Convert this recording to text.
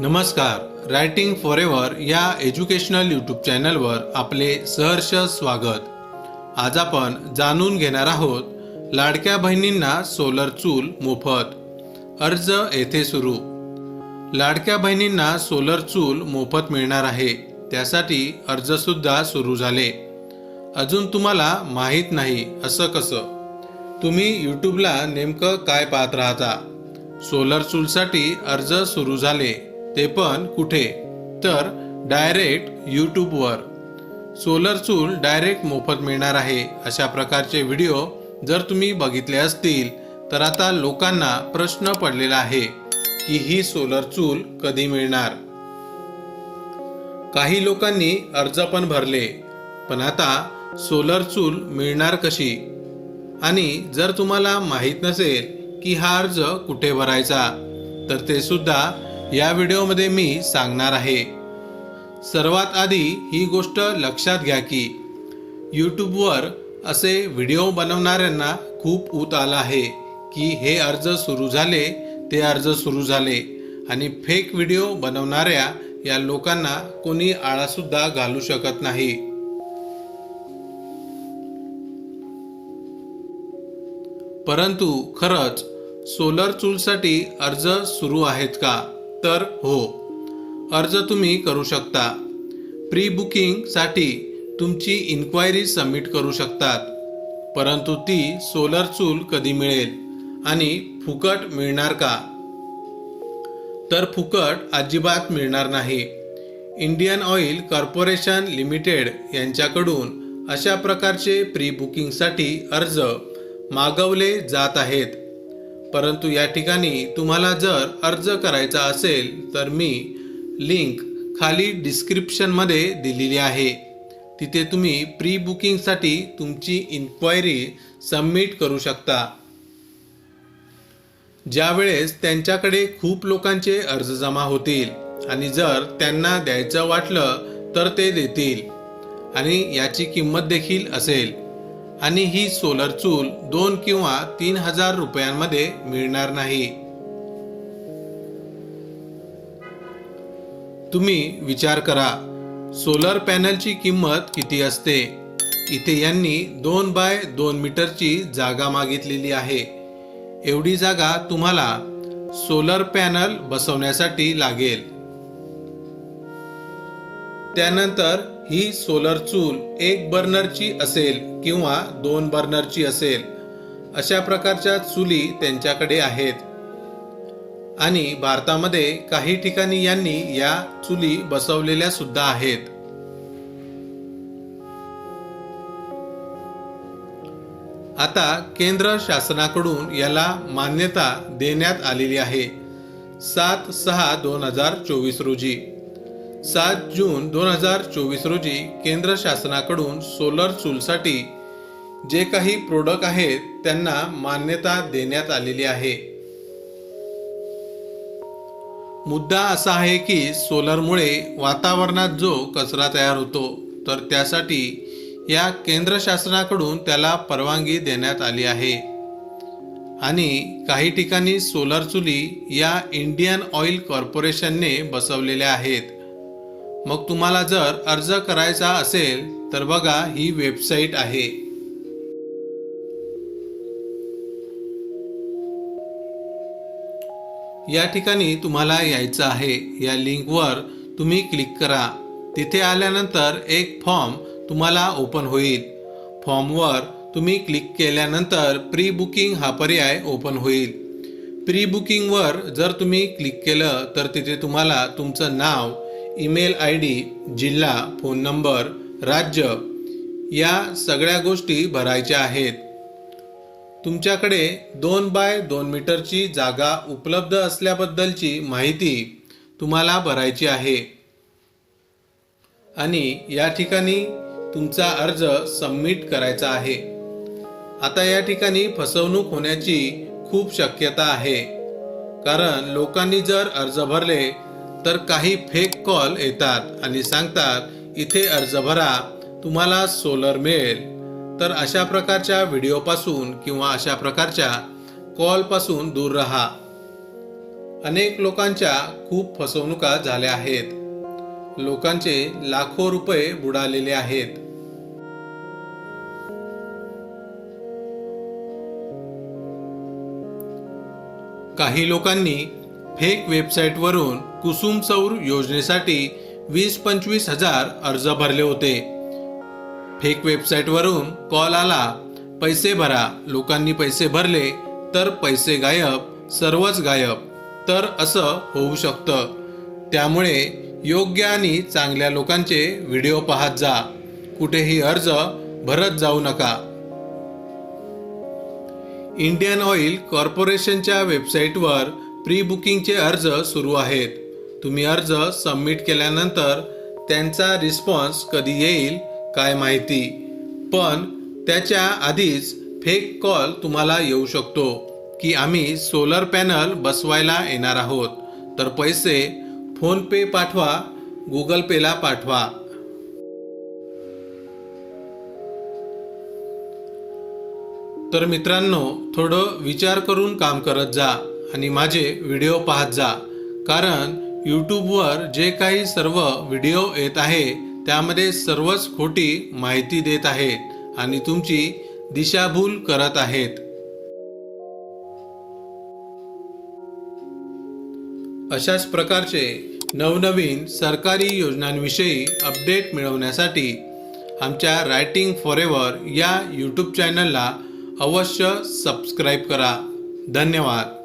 नमस्कार. Writing for ever या educational YouTube चॅनलवर आपले सहर्ष स्वागत. आज आपण जाणून घेणार आहोत लाडक्या बहिणींना सोलर चूल मोफत. अर्ज येथे सुरू. लाडक्या बहिणींना सोलर चूल मोफत मिळणार आहे. त्यासाठी अर्जसुद्धा सुरू झाले. अजून तुम्हाला माहीत नाही असं कसं? तुम्ही यूट्यूबला नेमकं काय पाहत राहता? सोलर चूलसाठी अर्ज सुरू झाले. ते पण कुठे? तर डायरेक्ट यूट्यूबवर. सोलर चूल डायरेक्ट मोफत मिळणार आहे अशा प्रकारचे व्हिडिओ जर तुम्ही बघितले असतील तर आता लोकांना प्रश्न पडलेला आहे की ही सोलर चूल कधी मिळणार? काही लोकांनी अर्ज पण भरले पण आता सोलर चूल मिळणार कशी? आणि जर तुम्हाला माहीत नसेल की हा अर्ज कुठे भरायचा तर ते सुद्धा या व्हिडिओमध्ये मी सांगणार आहे. सर्वात आधी ही गोष्ट लक्षात घ्या की यूट्यूबवर असे व्हिडिओ बनवणाऱ्यांना खूप ऊत आला आहे की हे अर्ज सुरू झाले ते अर्ज सुरू झाले. आणि फेक व्हिडिओ बनवणाऱ्या या लोकांना कोणी आळासुद्धा घालू शकत नाही. परंतु खरंच सोलर चूलसाठी अर्ज सुरू आहेत का? तर हो. अर्ज तुम्ही करू शकता. प्री बुकिंगसाठी तुमची इन्क्वायरी सबमिट करू शकतात. परंतु ती सोलर चूल कधी मिळेल आणि फुकट मिळणार का? तर फुकट अजिबात मिळणार नाही. इंडियन ऑइल कॉर्पोरेशन लिमिटेड यांच्याकडून अशा प्रकारचे प्री बुकिंगसाठी अर्ज मागवले जात आहेत. परंतु या ठिकाणी तुम्हाला जर अर्ज करायचा असेल तर मी लिंक खाली डिस्क्रिप्शनमध्ये दिलेली आहे. तिथे तुम्ही प्री बुकिंगसाठी तुमची इन्क्वायरी सबमिट करू शकता. ज्यावेळेस त्यांच्याकडे खूप लोकांचे अर्ज जमा होतील आणि जर त्यांना द्यायचं वाटलं तर ते देतील. आणि याची किंमत देखील असेल. आणि ही सोलर चूल दोन किंवा तीन हजार रुपयांमध्ये मिळणार नाही. तुम्ही विचार करा सोलर पॅनलची किंमत किती असते? इथे यांनी दोन बाय दोन मीटरची जागा मागितलेली आहे. एवढी जागा तुम्हाला सोलर पॅनल बसवण्यासाठी लागेल. त्यानंतर ही सोलर चूल एक बर्नरची असेल किंवा दोन बर्नरची असेल. अशा प्रकारच्या चुली त्यांच्याकडे आहेत. आणि भारतामध्ये काही ठिकाणी यांनी या चुली बसवलेल्या सुद्धा आहेत. आता केंद्र शासनाकडून याला मान्यता देण्यात आलेली आहे. सात सहा दोन हजार चोवीस रोजी. सात जून दोन हजार चोवीस रोजी केंद्र शासनाकडून सोलर चूलसाठी जे काही प्रोडक्ट आहेत त्यांना मान्यता देण्यात आलेली आहे. मुद्दा असा आहे की सोलरमुळे वातावरणात जो कचरा तयार होतो तर त्यासाठी या केंद्र शासनाकडून त्याला परवानगी देण्यात आली आहे. आणि काही ठिकाणी सोलर चुली या इंडियन ऑइल कॉर्पोरेशनने बसवलेल्या आहेत. मग तुम्हाला जर अर्ज करायचा असेल तर बघा ही वेबसाईट आहे. या ठिकाणी तुम्हाला यायचं आहे. या लिंकवर तुम्ही क्लिक करा. तिथे आल्यानंतर एक फॉर्म तुम्हाला ओपन होईल. फॉर्मवर तुम्ही क्लिक केल्यानंतर प्री बुकिंग हा पर्याय ओपन होईल. प्री बुकिंगवर जर तुम्ही क्लिक केलं तर तिथे तुम्हाला तुमचं नाव ईमेल आय डी जिल्हा फोन नंबर राज्य या सगळ्या गोष्टी भरायच्या आहेत. तुमच्याकडे दोन बाय दोन मीटरची जागा उपलब्ध असल्याबद्दलची माहिती तुम्हाला भरायची आहे. आणि या ठिकाणी तुमचा अर्ज सबमिट करायचा आहे. आता या ठिकाणी फसवणूक होण्याची खूप शक्यता आहे. कारण लोकांनी जर अर्ज भरले तर काही फेक कॉल येतात आणि सांगतात इथे अर्ज भरा तुम्हाला सोलर मिळेल. तर अशा प्रकारच्या व्हिडिओपासून किंवा अशा प्रकारच्या कॉलपासून दूर राहा. अनेक लोकांच्या खूप फसवणुका झाल्या आहेत. लोकांचे लाखो रुपये बुडालेले आहेत. काही लोकांनी फेक वेबसाईटवरून कुसुम सौर योजनेसाठी वीस पंचवीस हजार अर्ज भरले होते. फेक वेबसाईटवरून कॉल आला पैसे भरा लोकांनी पैसे भरले तर पैसे गायब सर्वच गायब तर असं होऊ शकतं. त्यामुळे योग्य आणि चांगल्या लोकांचे व्हिडिओ पाहत जा. कुठेही अर्ज भरत जाऊ नका. इंडियन ऑइल कॉर्पोरेशनच्या वेबसाईटवर प्री बुकिंगचे अर्ज सुरू आहेत. तुम्ही अर्ज सबमिट केल्यानंतर त्यांचा रिस्पॉन्स कधी येईल काय माहिती. पण त्याच्या आधीच फेक कॉल तुम्हाला येऊ शकतो की आम्ही सोलर पॅनल बसवायला येणार आहोत. तर पैसे फोनपे पाठवा गुगल पेला पाठवा. तर मित्रांनो थोडं विचार करून काम करत जा. आणि माझे व्हिडिओ पाहत जा. कारण यूट्यूबवर जे काही सर्व व्हिडिओ येत आहे त्यामध्ये सर्वच खोटी माहिती देत आहेत आणि तुमची दिशाभूल करत आहेत. अशाच प्रकारचे नवनवीन सरकारी योजनांविषयी अपडेट मिळवण्यासाठी आमच्या रायटिंग फॉरेवर या यूट्यूब चॅनलला अवश्य सबस्क्राईब करा. धन्यवाद.